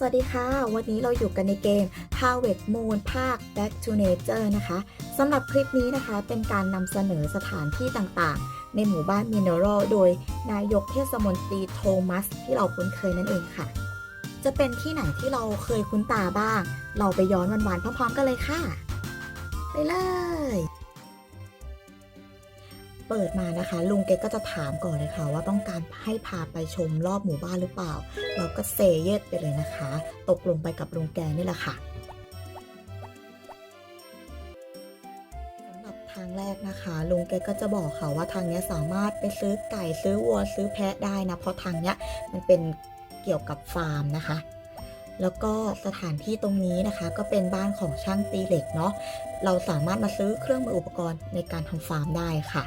สวัสดีค่ะ วันนี้เราอยู่กันในเกม Harvest Moon ภาค Back to Nature นะคะสำหรับคลิปนี้นะคะเป็นการนำเสนอสถานที่ต่างๆ ในหมู่บ้านมินเนอรัลโดยนายกเทศมนตรีโทมัส ที่เราคุ้นเคยนั่นเองค่ะ จะเป็นที่ไหนที่เราเคยคุ้นตาบ้าง เราไปย้อนวันๆพร้อมๆกันเลยค่ะ ไปเลย เปิดมานะคะ ลุงแกก็จะถามก่อนเลยค่ะ ว่าต้องการให้พาไปชมรอบหมู่บ้านหรือเปล่า เราก็เซเยสไปเลยนะคะ ตกลงไปกับลุงแกนี่แหละค่ะสำหรับทางแรกนะคะลุงแกก็จะบอกค่ะว่าทางนี้สามารถไปซื้อไก่ซื้อวัวซื้อแพะได้นะ เพราะทางนี้มันเป็นเกี่ยวกับฟาร์มนะคะ แล้วก็สถานที่ตรงนี้นะคะ ก็เป็นบ้านของช่างตีเหล็กเนาะเราสามารถมาซื้อเครื่องมืออุปกรณ์ในการทำฟาร์มได้ค่ะ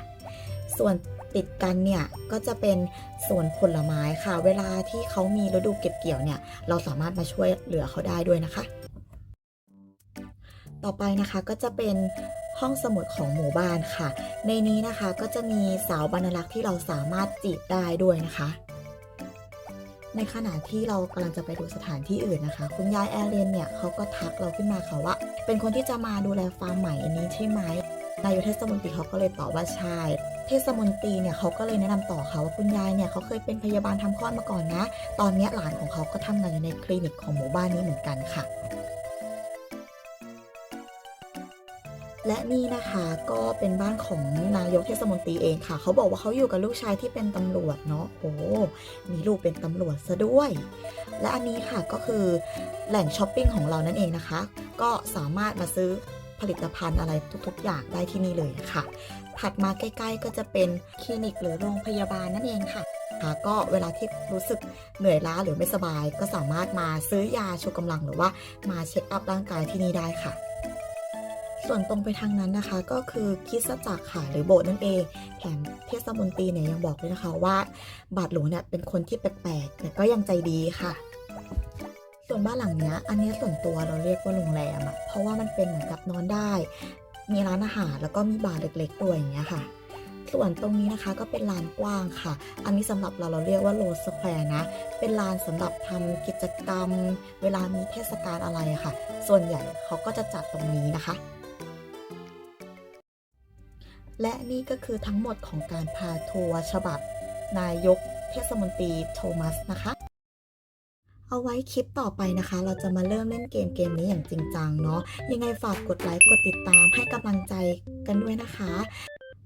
ส่วนติดกันเนี่ยก็จะเป็นสวนผลไม้ค่ะ เวลาที่เขามีฤดูเก็บเกี่ยวเนี่ย เราสามารถมาช่วยเหลือเขาได้ด้วยนะคะ ต่อไปนะคะก็จะเป็นห้องสมุดของหมู่บ้านค่ะ ในนี้นะคะก็จะมีสาวบรรลักษ์ที่เราสามารถจีบได้ด้วยนะคะ ในขณะที่เรากำลังจะไปดูสถานที่อื่นนะคะ คุณยายแอรเรนเนี่ยเขาก็ทักเราขึ้นมาค่ะว่า เป็นคนที่จะมาดูแลฟาร์มใหม่อันนี้ใช่ไหมนายกเทศมนตรีเขาก็เลยตอบว่าใช่ ทศมนตรีเนี่ยเขาก็เลยแนะนำต่อค่ะว่าคุณยายเนี่ยเขาเคยเป็นพยาบาลทำคลอดมาก่อนนะ ตอนนี้หลานของเขาก็ทำงานอยู่ในคลินิกของหมู่บ้านนี้เหมือนกันค่ะและนี่นะคะก็เป็นบ้านของนายกเทศมนตรีเองค่ะ เขาบอกว่าเขาอยู่กับลูกชายที่เป็นตำรวจเนาะโอ้มีลูกเป็นตำรวจซะด้วย และอันนี้ค่ะก็คือแหล่งช้อปปิ้งของเรานั่นเองนะคะ ก็สามารถมาซื้อ ผลิตภัณฑ์อะไรทุกๆ อย่างได้ที่นี่เลยค่ะ ถัดมาใกล้ ๆ ก็จะเป็นคลินิกหรือโรงพยาบาลนั่นเองค่ะค่ะก็เวลาที่รู้สึกเหนื่อยล้าหรือไม่สบาย ก็สามารถมาซื้อยาชูกำลังหรือว่ามาเช็คอัพร่างกายที่นี่ได้ค่ะ ส่วนตรงไปทางนั้นนะคะ ก็คือคิสจักรค่ะหรือโบสถ์นั่นเองแถมเทศมนตรีเนี่ยยังบอกด้วยนะคะว่า บาทหลวงเนี่ยเป็นคนที่แปลกๆแต่ก็ยังใจดีค่ะ ส่วนบ้านหลังเนี้ย อันนี้ส่วนตัวเราเรียกว่าโรงแรมอะเพราะว่ามันเป็นเหมือนกับนอนได้ มีร้านอาหารแล้วก็มีบาร์เล็กๆด้วยอย่างเงี้ยค่ะ ส่วนตรงนี้นะคะก็เป็นลานกว้างค่ะ อันนี้สำหรับเราเราเรียกว่าโรสแควร์นะ เป็นลานสำหรับทำกิจกรรม เวลามีเทศกาลอะไรค่ะ ส่วนใหญ่เขาก็จะจัดตรงนี้นะคะและนี่ก็คือทั้งหมดของการพาทัวร์ฉบับ นายกเทศมนตรีโทมัสนะคะ เอาไว้คลิปต่อไปนะคะ เราจะมาเริ่มเล่นเกมเกมนี้อย่างจริงจังเนาะยังไงฝากกดไลค์กดติดตามให้กำลังใจกันด้วยนะคะ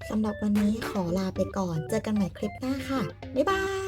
สำหรับวันนี้ขอลาไปก่อน เจอกันใหม่คลิปหน้าค่ะ บ๊ายบาย